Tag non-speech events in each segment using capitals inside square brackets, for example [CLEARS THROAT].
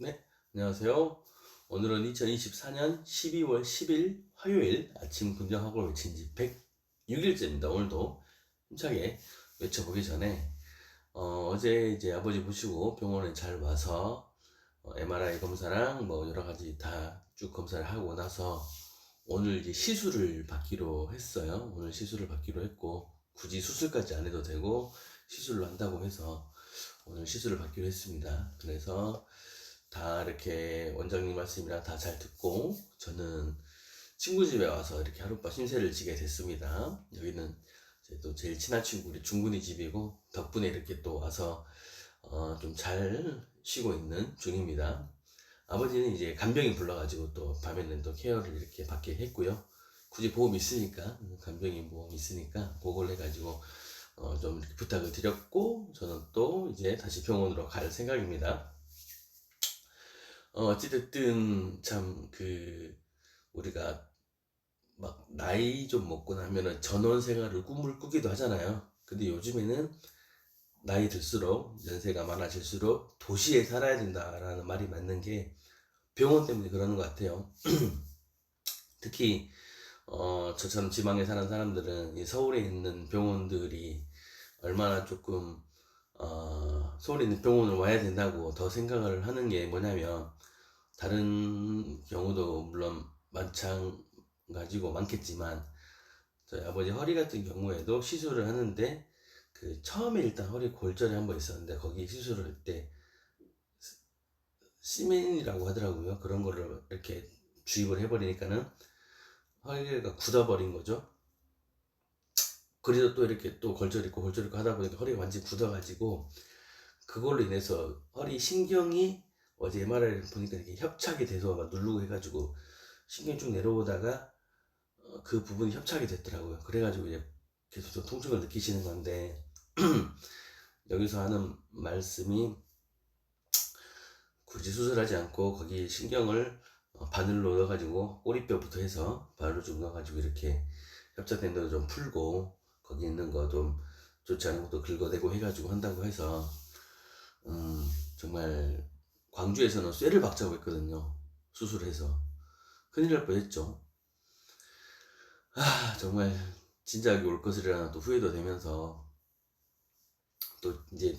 네, 안녕하세요. 오늘은 2024년 12월 10일 화요일 아침 긍정학을 외친 지 106일째입니다. 오늘도 힘차게 외쳐보기 전에 어, 제 이제 아버지 보시고 병원에 잘 와서 어, MRI 검사랑 뭐 여러 가지 다 쭉 검사를 하고 나서 오늘 이제 시술을 받기로 했어요. 오늘 시술을 받기로 했고 굳이 수술까지 안 해도 되고 시술을 한다고 해서 오늘 시술을 받기로 했습니다. 그래서 다 이렇게 원장님 말씀이랑 다 잘 듣고 저는 친구 집에 와서 이렇게 하룻밤 신세를 지게 됐습니다. 여기는 제또 제일 친한 친구 우리 중군이 집이고 덕분에 이렇게 또 와서 어, 좀 잘 쉬고 있는 중입니다. 아버지는 이제 간병인 불러가지고 또 밤에는 또 케어를 이렇게 받게 했고요. 굳이 보험 있으니까 간병인 보험 있으니까 그걸 해가지고 어, 좀 부탁을 드렸고 저는 또 이제 다시 병원으로 갈 생각입니다. 어, 어찌됐든 참 그 우리가 막 나이 좀 먹고 나면은 전원 생활을 꿈을 꾸기도 하잖아요. 근데 요즘에는 나이 들수록 연세가 많아질수록 도시에 살아야 된다라는 말이 맞는 게 병원 때문에 그러는 것 같아요. [CLEARS THROAT] 특히 어, 저처럼 지방에 사는 사람들은 이 서울에 있는 병원들이 얼마나 조금 어, 서울에 있는 병원을 와야 된다고 더 생각을 하는 게 뭐냐면 다른 경우도 물론 마찬가지고 많겠지만 저희 아버지 허리 같은 경우에도 시술을 하는데 그 처음에 일단 허리 골절이 한 번 있었는데 거기 시술을 할 때 시멘이라고 하더라고요. 그런 거를 이렇게 주입을 해버리니까는 허리가 굳어버린 거죠. 그래도 또 이렇게 또 골절 있고 골절 있고 하다 보니까 허리가 완전히 굳어가지고 그걸로 인해서 허리 신경이 어제 MRI를 보니까 이렇게 협착이 돼서 막 누르고 해가지고 신경이 쭉 내려오다가 어, 그 부분이 협착이 됐더라고요. 그래가지고 이제 계속 좀 통증을 느끼시는 건데 [CLEARS THROAT] 여기서 하는 말씀이 굳이 수술하지 않고 거기 신경을 어, 바늘로 넣어가지고 꼬리뼈부터 해서 바늘로 좀 넣어가지고 이렇게 협착된 데도 좀 풀고 거기 있는 거 좀 좋지 않은 것도 긁어대고 해가지고 한다고 해서 음 정말 광주에서는 쇠를 박자고 했거든요. 수술해서. 큰일 날 뻔했죠. 아 정말 진작에 올 것이라나 또 후회도 되면서 또 이제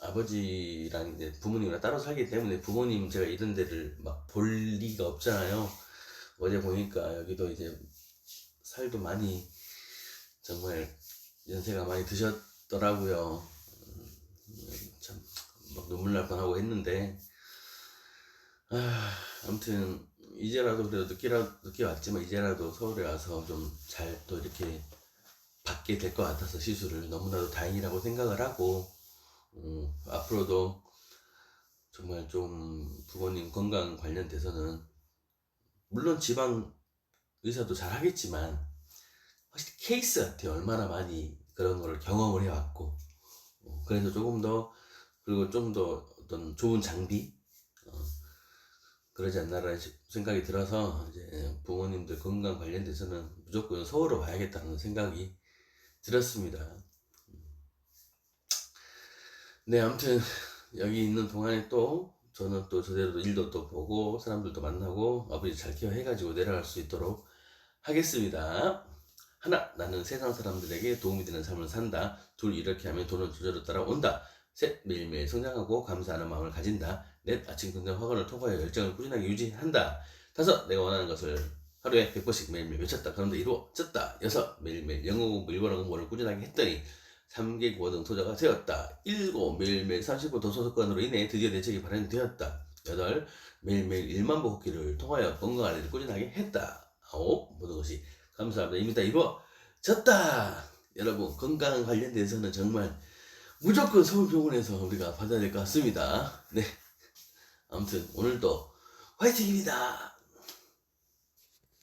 아버지랑 이제 부모님이랑 따로 살기 때문에 부모님 제가 이런 데를 막 볼 리가 없잖아요. 어제 보니까 여기도 이제 살도 많이 정말 연세가 많이 드셨더라고요. 눈물 날 뻔하고 했는데, 아, 아무튼, 이제라도 그래도 늦게라, 늦게 왔지만, 이제라도 서울에 와서 좀 잘 또 이렇게 받게 될 것 같아서 시술을 너무나도 다행이라고 생각을 하고, 음, 앞으로도 정말 좀 부모님 건강 관련돼서는, 물론 지방 의사도 잘 하겠지만, 확실히 케이스한테 얼마나 많이 그런 거를 경험을 해왔고 어, 그래서 조금 더 그리고 좀 더 어떤 좋은 장비 어, 그러지 않나라는 시- 생각이 들어서 이제 부모님들 건강 관련돼서는 무조건 서울로 와야겠다는 생각이 들었습니다. 네, 아무튼 여기 있는 동안에 또 저는 또 저대로 일도 또 보고 사람들도 만나고 아버지 잘 케어해가지고 내려갈 수 있도록 하겠습니다. 하나, 나는 세상 사람들에게 도움이 되는 삶을 산다. 둘, 이렇게 하면 돈은 저절로 따라온다. 셋, 매일매일 성장하고 감사하는 마음을 가진다. 넷, 아침 긍정 학원을 통과해 열정을 꾸준하게 유지한다. 다섯, 내가 원하는 것을 하루에 100번씩 매일매일 외쳤다. 그런데 이루어졌다. 여섯, 매일매일 영어 공부, 일본어 공부를 꾸준하게 했더니 3개 국어 등 토자가 되었다. 일곱, 매일매일 30분 도서 습관으로 인해 드디어 내 책이 발행되었다. 여덟, 매일매일 1만 보 걷기를 통하여 일을 꾸준하게 했다. 아홉, 모든 것이 감사합니다. 이미 다 이루어졌다. 여러분 건강 관련돼서는 정말 무조건 서울병원에서 우리가 받아야 될 것 같습니다. 네. 아무튼 오늘도 화이팅입니다.